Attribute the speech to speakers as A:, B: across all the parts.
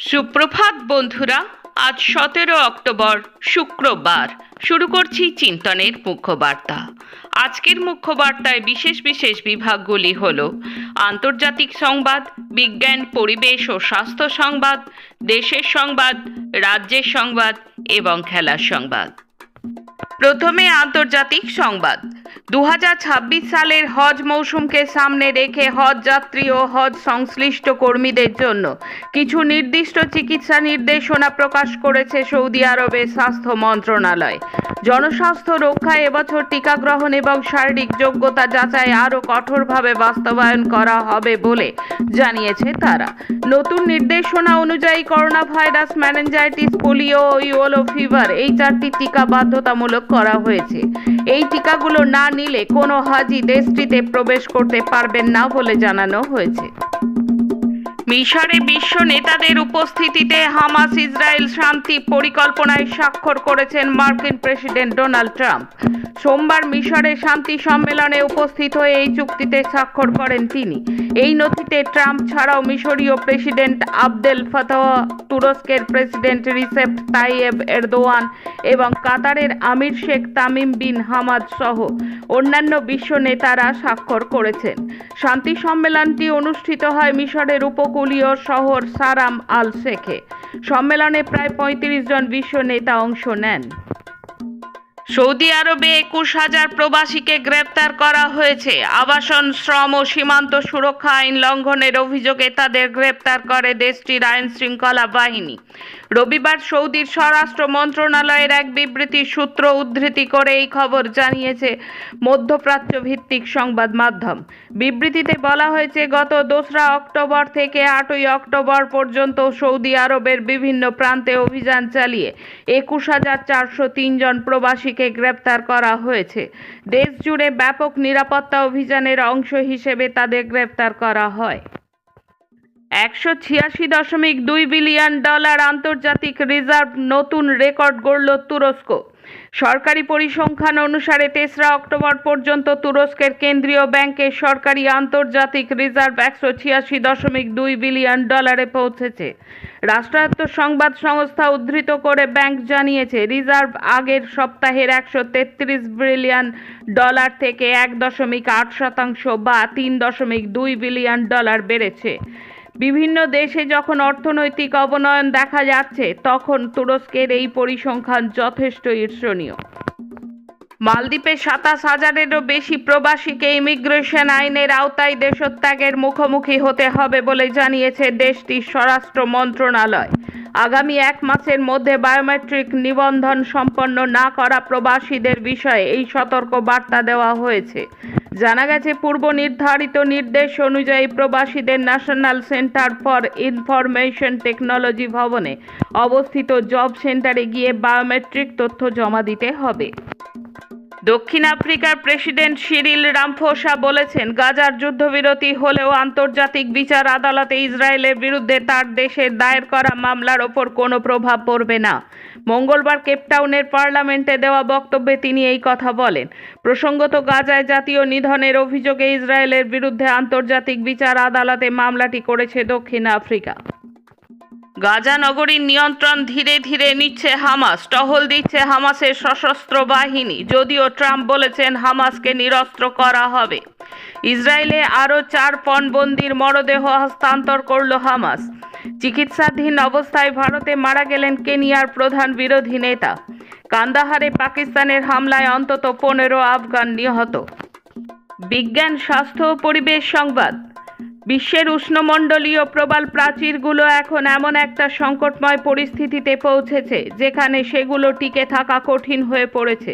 A: সুপ্রভাত বন্ধুরা, আজ সতেরো অক্টোবর, শুক্রবার। শুরু করছি চিন্তনের মুখ্য বার্তা আজকের মুখ্য বার্তায় বিশেষ বিশেষ বিভাগগুলি হল, আন্তর্জাতিক সংবাদ, বিজ্ঞান, পরিবেশ ও স্বাস্থ্য সংবাদ, দেশের সংবাদ, রাজ্যের সংবাদ এবং খেলার সংবাদ। প্রথমে আন্তর্জাতিক সংবাদ। দু হাজার ছাব্বিশ সালের হজ মৌসুমকে সামনে রেখে হজ যাত্রী ও হজ সংশ্লিষ্ট কর্মীদের জন্য কিছু নির্দিষ্ট চিকিৎসা নির্দেশনা প্রকাশ করেছে সৌদি আরবের স্বাস্থ্য মন্ত্রণালয়। জনস্বাস্থ্য রক্ষায় এবছর টিকা গ্রহণ এবং শারীরিক যোগ্যতা যাচাই আরও কঠোরভাবে বাস্তবায়ন করা হবে বলে জানিয়েছে তারা। নতুন নির্দেশনা অনুযায়ী করোনা ভাইরাস ম্যানেঞ্জাইটিস পোলিও ও ইওলো ফিভার এই চারটি টিকা বাধ্যতামূলক করা হয়েছে। এই টিকাগুলো না নিলে কোনো হাজি দেশটিতে প্রবেশ করতে পারবেন না বলে জানানো হয়েছে। মিশরে বিশ্ব নেতাদের উপস্থিতিতে হামাস ইসরায়েল শান্তি পরিকল্পনায় স্বাক্ষর করেছেন মার্কিন প্রেসিডেন্ট ডোনাল্ড ট্রাম্প। সোমবার মিশরে শান্তি সম্মেলনে উপস্থিত হয়ে এই চুক্তিতে স্বাক্ষর করেন তিনি। এই নথিতে ট্রাম্প ছাড়াও মিশরীয় প্রেসিডেন্ট আবদেল ফাতাহ, তুরস্কের প্রেসিডেন্ট রিসেপ তাইয়েব এরদোয়ান এবং কাতারের আমির শেখ তামিম বিন হামাদ সহ অন্যান্য বিশ্ব নেতারা স্বাক্ষর করেছেন। শান্তি সম্মেলনটি অনুষ্ঠিত হয় মিশরের উপকূলীয় শহর সারাম আল শেখে সম্মেলনে প্রায় পঁয়ত্রিশ জন বিশ্ব নেতা অংশ নেন সৌদি আরবে একুশ হাজার প্রবাসীকে গ্রেপ্তার করা হয়েছে। আবাসন, শ্রম ও সীমান্ত সুরক্ষা আইন লঙ্ঘনের অভিযোগে তাদের গ্রেপ্তার করে দেশটির আইন শৃঙ্খলা বাহিনী। রবিবার সৌদির স্বরাষ্ট্র মন্ত্রণালয়ের এক বিবৃতির সূত্র উদ্ধৃতি করে এই খবর জানিয়েছে মধ্যপ্রাচ্য ভিত্তিক সংবাদ মাধ্যম। বিবৃতিতে বলা হয়েছে, গত দোসরা অক্টোবর থেকে আটই অক্টোবর পর্যন্ত সৌদি আরবের বিভিন্ন প্রান্তে অভিযান চালিয়ে একুশ হাজার চারশো তিনজন প্রবাসীকে গ্রেপ্তার করা হয়েছে। দেশ জুড়ে ব্যাপক নিরাপত্তা অভিযানের অংশ হিসেবে তাদের গ্রেপ্তার করা হয়। একশো ছিয়াশি দশমিক দুই বিলিয়ন ডলার আন্তর্জাতিক রিজার্ভ নতুন রেকর্ড গড়ল তুরস্ক। সরকারি পরিসংখ্যান অনুসারে তেসরা অক্টোবর পর্যন্ত তুরস্কের কেন্দ্রীয় ব্যাংকের সরকারি আন্তর্জাতিক রিজার্ভ একশো ছিয়াশি দশমিক দুই বিলিয়ন ডলারে পৌঁছেছে। রাষ্ট্রায়ত্ত সংবাদ সংস্থা উদ্ধৃত করে ব্যাংক জানিয়েছে, রিজার্ভ আগের সপ্তাহের একশো তেত্রিশ বিলিয়ন ডলার থেকে এক দশমিক আট শতাংশ বা তিন দশমিক দুই বিলিয়ন ডলার বেড়েছে। বিভিন্ন দেশে যখন অর্থনৈতিক অবনয়ন দেখা যাচ্ছে, তখন তুরস্কের এই পরিসংখ্যান যথেষ্ট ঈর্ষণীয়। মালদ্বীপে সাতাশ হাজারেরও বেশি প্রবাসীকে ইমিগ্রেশন আইনের আওতায় দেশত্যাগের মুখোমুখি হতে হবে বলে জানিয়েছে দেশটির স্বরাষ্ট্র মন্ত্রণালয়। আগামী এক মাসের মধ্যে বায়োমেট্রিক নিবন্ধন সম্পন্ন না করা প্রবাসীদের বিষয়ে এই সতর্ক বার্তা দেওয়া হয়েছে। জানা গেছে, পূর্ব নির্ধারিত নির্দেশ অনুযায়ী প্রবাসীদের national centre for information technology ভবনে অবস্থিত জব সেন্টারে গিয়ে বায়োমেট্রিক তথ্য জমা দিতে হবে। দক্ষিণ আফ্রিকার প্রেসিডেন্ট সিরিল রামফোসা বলেছেন, গাজার যুদ্ধবিরতি হলেও আন্তর্জাতিক বিচার আদালতে ইসরায়েলের বিরুদ্ধে তার দেশের দায়ের করা মামলার ওপর কোনো প্রভাব পড়বে না। মঙ্গলবার কেপটাউনের পার্লামেন্টে দেওয়া বক্তব্যে তিনি এই কথা বলেন, প্রসঙ্গত গাজায় জাতীয় নিধনের অভিযোগে ইসরায়েলের বিরুদ্ধে আন্তর্জাতিক বিচার আদালতে মামলাটি করেছে দক্ষিণ আফ্রিকা। গাজা নগরীর নিয়ন্ত্রণ ধীরে ধীরে নিচ্ছে হামাস। টহল দিচ্ছে হামাসের সশস্ত্র বাহিনী। যদিও ট্রাম্প বলেছেন হামাসকে নিরস্ত্র করা হবে। ইসরায়েলে আরও চার পণবন্দির মরদেহ হস্তান্তর করল হামাস। চিকিৎসাধীন অবস্থায় ভারতে মারা গেলেন কেনিয়ার প্রধান বিরোধী নেতা। কান্দাহারে পাকিস্তানের হামলায় অন্তত পনেরো আফগান নিহত। বিজ্ঞান, স্বাস্থ্য পরিবেশ সংবাদ। বিশ্বের উষ্ণমণ্ডলীয় প্রবাল প্রাচীরগুলো এখন এমন একটা সংকটময় পরিস্থিতিতে পৌঁছেছে, যেখানে সেগুলো টিকে থাকা কঠিন হয়ে পড়েছে।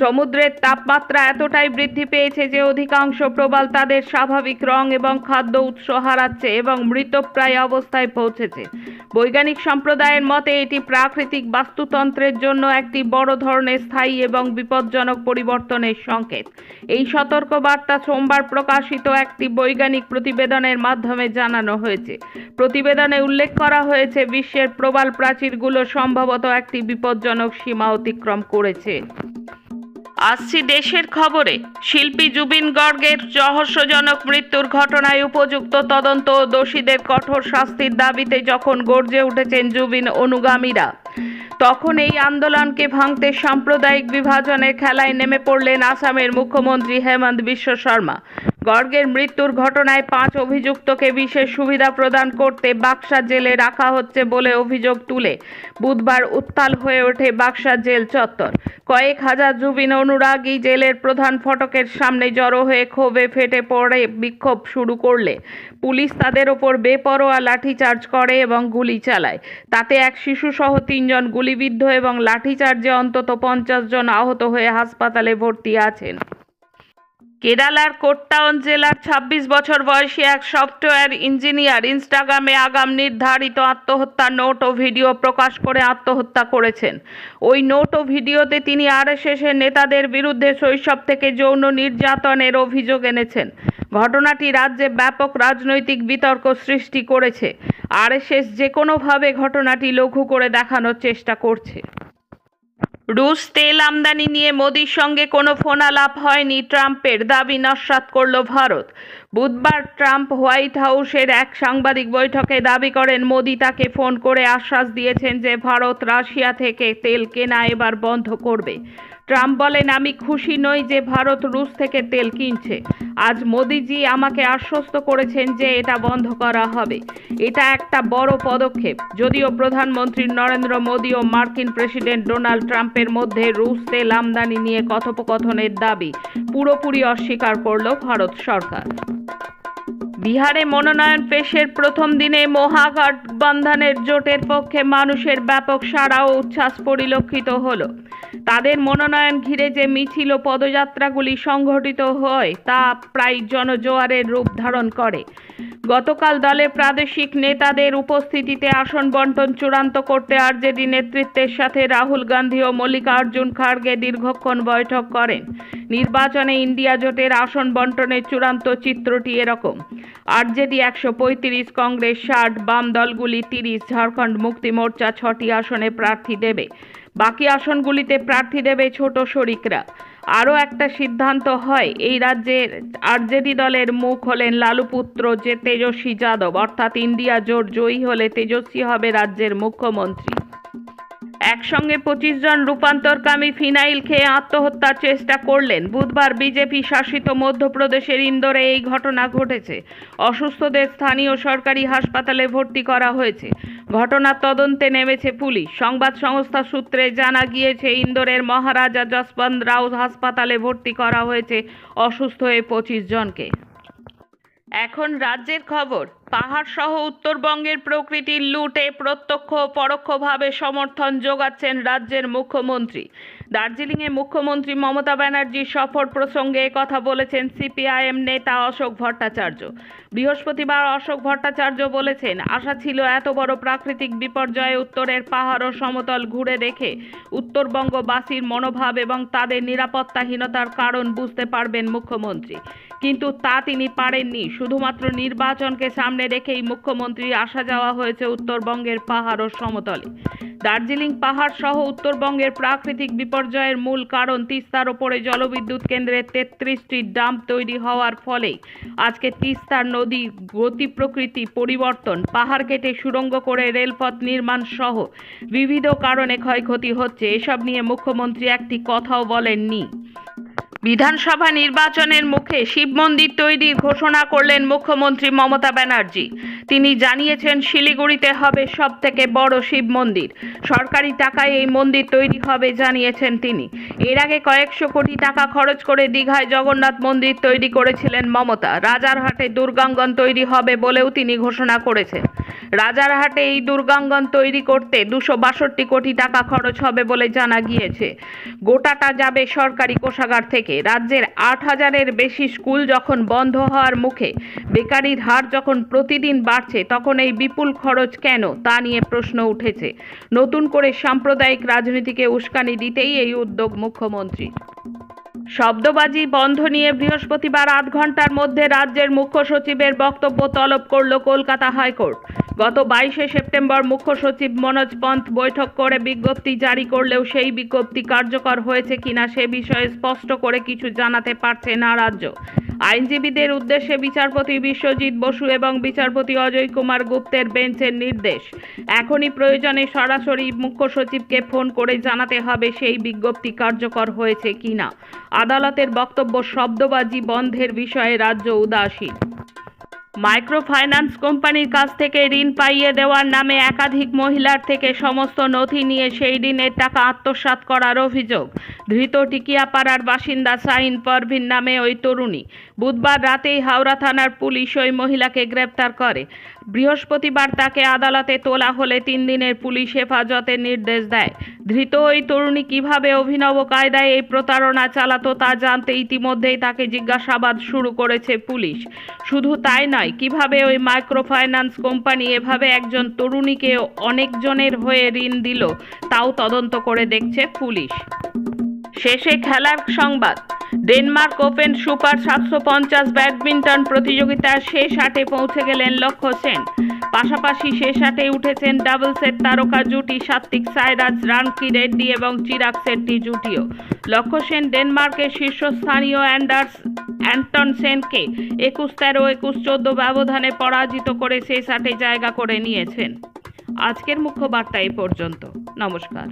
A: সমুদ্রের তাপমাত্রা এতটাই বৃদ্ধি পেয়েছে যে অধিকাংশ প্রবাল তাদের স্বাভাবিক রং এবং খাদ্য উৎস হারাচ্ছে এবং মৃতপ্রায় অবস্থায় পৌঁছেছে। বৈজ্ঞানিক সম্প্রদায়ের মতে এটি প্রাকৃতিক বাস্তুতন্ত্রের জন্য একটি বড় ধরনের স্থায়ী এবং বিপজ্জনক পরিবর্তনের সংকেত। এই সতর্কবার্তা সোমবার প্রকাশিত একটি বৈজ্ঞানিক প্রতিবেদনের মাধ্যমে জানানো হয়েছে। প্রতিবেদনে উল্লেখ করা হয়েছে, বিশ্বের প্রবাল প্রাচীরগুলো সম্ভবত একটি বিপজ্জনক সীমা অতিক্রম করেছে। আসছি দেশের খবরে। শিল্পী জুবিন গর্গের রহস্যজনক মৃত্যুর ঘটনায় উপযুক্ত তদন্ত দোষীদের কঠোর শাস্তির দাবিতে যখন গর্জে উঠেছেন জুবিন অনুগামীরা, তখন এই আন্দোলনকে ভাঙতে সাম্প্রদায়িক বিভাজনের খেলায় নেমে পড়লেন আসামের মুখ্যমন্ত্রী হেমন্ত বিশ্ব শর্মা। গর্গের মৃত্যুর ঘটনায় পাঁচ অভিযুক্তকে বিশেষ সুবিধা প্রদান করতে বাক্সা জেলে রাখা হচ্ছে বলে অভিযোগ তুলে। বুধবার উত্তাল হয়ে ওঠে বাক্সা জেল চত্বর। কয়েক হাজার জুবিন অনুরাগী জেলের প্রধান ফটকের সামনে জড়ো হয়ে ক্ষোভে ফেটে পড়ে বিক্ষোভ শুরু করলে। পুলিশ তাদের ওপর বেপরোয়া লাঠিচার্জ করে এবং গুলি চালায়। তাতে এক শিশুসহ তিনজন গুলিবিদ্ধ এবং লাঠিচার্জে অন্তত পঞ্চাশ জন আহত হয়ে হাসপাতালে ভর্তি আছেন। কেরালার কোট্টাউন জেলার ২৬ বছর বয়সী এক সফটওয়্যার ইঞ্জিনিয়ার ইনস্টাগ্রামে আগাম নির্ধারিত আত্মহত্যা নোট ও ভিডিও প্রকাশ করে আত্মহত্যা করেছেন। ওই নোট ও ভিডিওতে তিনি আর আরএসএসের নেতাদের বিরুদ্ধে শৈশব থেকে যৌন নির্যাতনের অভিযোগ এনেছেন। ঘটনাটি রাজ্যে ব্যাপক রাজনৈতিক বিতর্ক সৃষ্টি করেছে। আরএসএস যে কোনোভাবে ঘটনাটি লঘু করে দেখানোর চেষ্টা করছে। রুশ তেল আমদানি নিয়ে মোদির সঙ্গে কোনো ফোন আলাপ হয়নি ট্রাম্পের। দাবি নস্বাত করল ভারত। বুধবার ট্রাম্প হোয়াইট হাউসের এক সাংবাদিক বৈঠকে দাবি করেন, মোদি তাকে ফোন করে আশ্বাস দিয়েছেন যে ভারত রাশিয়া থেকে তেল কেনা এবার বন্ধ করবে। ট্রাম্প বলেন, আমি খুশি নই যে ভারত রুশ থেকে তেল কিনছে। আজ মোদিজি আমাকে আশ্বস্ত করেছেন যে এটা বন্ধ করা হবে। এটা একটা বড় পদক্ষেপ। যদিও প্রধানমন্ত্রী নরেন্দ্র মোদী ও মার্কিন প্রেসিডেন্ট ডোনাল্ড ট্রাম্পের মধ্যে রুশ তেল আমদানি নিয়ে কথোপকথনের দাবি পুরোপুরি অস্বীকার করল ভারত সরকার। বিহারে মনোনয়ন পেশের প্রথম দিনে মহাগঠবন্ধনের জোটের পক্ষে মানুষের ব্যাপক সাড়া ও উচ্ছ্বাস পরিলক্ষিত হল। তাদের মনোনয়ন ঘিরে যে মিছিল ও পদযাত্রাগুলি সংঘটিত হয়, তা প্রায় জনজোয়ারের রূপ ধারণ করে। গতকাল দলের প্রাদেশিক নেতাদের উপস্থিতিতে আসন বন্টন চূড়ান্ত করতে আরজেডি নেতৃত্বের সাথে রাহুল গান্ধী ও মল্লিকার্জুন খাড়গে দীর্ঘক্ষণ বৈঠক করেন। নির্বাচনে ইন্ডিয়া জোটের আসন বন্টনের চূড়ান্ত চিত্রটি এরকম। আরজেডি একশো পঁয়ত্রিশ, কংগ্রেস ষাট, বাম দলগুলি তিরিশ, ঝাড়খণ্ড মুক্তি মোর্চা ছটি আসনে প্রার্থী দেবে। বাকি আসনগুলিতে প্রার্থী দেবে ছোট শরিকরা। আরও একটা সিদ্ধান্ত হয়। এই রাজ্যের আরজেডি দলের মুখ হলেন লালুপুত্র যে তেজস্বী যাদব। অর্থাৎ ইন্ডিয়া জোট জয়ী হলে তেজস্বী হবে রাজ্যের মুখ্যমন্ত্রী। একসঙ্গে পঁচিশ জন রূপান্তরকামী ফিনাইল খেয়ে আত্মহত্যার চেষ্টা করলেন। বুধবার বিজেপি শাসিত মধ্যপ্রদেশের ইন্দোরে এই ঘটনা ঘটেছে। অসুস্থদের স্থানীয় সরকারি হাসপাতালে ভর্তি করা হয়েছে। ঘটনার তদন্তে নেমেছে পুলিশ। সংবাদ সংস্থা সূত্রে জানা গিয়েছে, ইন্দোরের মহারাজা যশবন্ত রাও হাসপাতালে ভর্তি করা হয়েছে অসুস্থ হয়ে পঁচিশ জনকে। এখন রাজ্যের খবর পাহাড় সহ উত্তরবঙ্গের প্রকৃতির লুটে প্রত্যক্ষ পরোক্ষভাবে সমর্থন যোগাচ্ছেন রাজ্যের মুখ্যমন্ত্রী। দার্জিলিংয়ে মুখ্যমন্ত্রী মমতা ব্যানার্জির সফর প্রসঙ্গে কথা বলেছেন সিপিআইএম নেতা অশোক ভট্টাচার্য। বৃহস্পতিবার অশোক ভট্টাচার্য বলেছেন, আশা ছিল এত বড় প্রাকৃতিক বিপর্যয়ে উত্তরের পাহাড় ও সমতল ঘুরে দেখে উত্তরবঙ্গবাসীর মনোভাব এবং তাদের নিরাপত্তাহীনতার কারণ বুঝতে পারবেন মুখ্যমন্ত্রী। কিন্তু তা তিনি পারেননি। শুধুমাত্র নির্বাচনকে সামনে রেখেই মুখ্যমন্ত্রী আসা যাওয়া হয়েছে উত্তরবঙ্গের পাহাড় ও সমতলে। দার্জিলিং পাহাড় সহ উত্তরবঙ্গের প্রাকৃতিক বিপর্যয়ের মূল কারণ তিস্তার ওপরে জলবিদ্যুৎ কেন্দ্রের তেত্রিশটি ডাম্প তৈরি হওয়ার ফলে আজকে তিস্তার নদীর গতি প্রকৃতি পরিবর্তন, পাহাড় কেটে সুড়ঙ্গ করে রেলপথ নির্মাণ সহ বিবিধ কারণে ক্ষয়ক্ষতি হচ্ছে। এসব নিয়ে মুখ্যমন্ত্রী একটি কথাও বলেননি। বিধানসভা নির্বাচনের মুখে শিব মন্দির তৈরির ঘোষণা করলেন মুখ্যমন্ত্রী মমতা ব্যানার্জি। তিনি জানিয়েছেন, শিলিগুড়িতে হবে সব থেকে বড় শিব মন্দির। সরকারি টাকায় এই মন্দির তৈরি হবে জানিয়েছেন তিনি। এর আগে কয়েকশো কোটি টাকা খরচ করে দীঘায় জগন্নাথ মন্দির তৈরি করেছিলেন মমতা। রাজারহাটে দুর্গাঙ্গন তৈরি হবে বলেও তিনি ঘোষণা করেছেন। রাজারহাটে এই দুর্গাঙ্গন তৈরি করতে দুশো বাষট্টি কোটি টাকা খরচ হবে বলে জানা গিয়েছে। গোটাটা যাবে সরকারি কোষাগার থেকে। রাজ্যের আট হাজারের বেশি স্কুল যখন বন্ধ হওয়ার মুখে, বেকারির হার যখন প্রতিদিন বাড়ছে, তখন এই বিপুল খরচ কেন? তা নিয়ে প্রশ্ন উঠেছে। নতুন করে সাম্প্রদায়িক রাজনীতিকে উস্কানি দিতেই এই উদ্যোগ মুখ্যমন্ত্রী। শব্দবাজি বন্ধ নিয়ে বৃহস্পতিবার আধ ঘণ্টার মধ্যে রাজ্যের মুখ্য সচিবের বক্তব্য তলব করল কলকাতা হাইকোর্ট। গত বাইশে সেপ্টেম্বর মুখ্য সচিব মনোজ পন্থ বৈঠক করে বিজ্ঞপ্তি জারি করলেও সেই বিজ্ঞপ্তি কার্যকর হয়েছে কিনা সে বিষয়ে স্পষ্ট করে কিছু জানাতে পারছে না রাজ্য। আইনজীবীদের উদ্দেশ্যে বিচারপতি বিশ্বজিৎ বসু এবং বিচারপতি অজয় কুমার গুপ্তের বেঞ্চের নির্দেশ। এখনই প্রয়োজনে সরাসরি মুখ্য সচিবকে ফোন করে জানাতে হবে সেই বিজ্ঞপ্তি কার্যকর হয়েছে কিনা। আদালতের বক্তব্য শব্দবাজি বন্ধের বিষয়ে রাজ্য উদাসীন। মাইক্রো ফাইন্যান্স কোম্পানির কাছ থেকে ঋণ পাইয়ে দেওয়ার নামে একাধিক মহিলার থেকে সমস্ত নথি নিয়ে সেই ঋণের টাকা আত্মসাৎ করার অভিযোগ। ধৃত টিকিয়াপাড়ার বাসিন্দা সাইন পরভিন নামে ওই তরুণী। বুধবার রাতেই হাওড়া থানার পুলিশ ওই মহিলাকে গ্রেপ্তার করে। বৃহস্পতিবার তাকে আদালতে তোলা হলে তিন দিনের পুলিশ হেফাজতের নির্দেশ দেয়। ধৃত ওই তরুণী কীভাবে অভিনব কায়দায় এই প্রতারণা চালাতো তা জানতে ইতিমধ্যেই তাকে জিজ্ঞাসাবাদ শুরু করেছে পুলিশ। শুধু তাই নয়, কীভাবে ওই মাইক্রো ফাইন্যান্স কোম্পানি এভাবে একজন তরুণীকে অনেকজনের হয়ে ঋণ দিল, তাও তদন্ত করে দেখছে পুলিশ। শেষে খেলার সংবাদ। ডেনমার্ক ওপেন সুপার সাতশো পঞ্চাশ ব্যাডমিন্টন প্রতিযোগিতার শেষ আটে পৌঁছে গেলেন লক্ষ্য সেন। পাশাপাশি শেষ আটে উঠেছেন ডাবলসের তারকা জুটি সাত্বিক সাইরাজ, রানকি রেড্ডি এবং চিরাগ শেট্টি জুটিও। লক্ষ্য সেন ডেনমার্কের শীর্ষস্থানীয় অ্যান্ডার্স অ্যান্টন সেনকে একুশ তেরো, একুশ চোদ্দ ব্যবধানে পরাজিত করে শেষ আটে জায়গা করে নিয়েছেন। আজকের মুখ্য বার্তা এই পর্যন্ত। নমস্কার।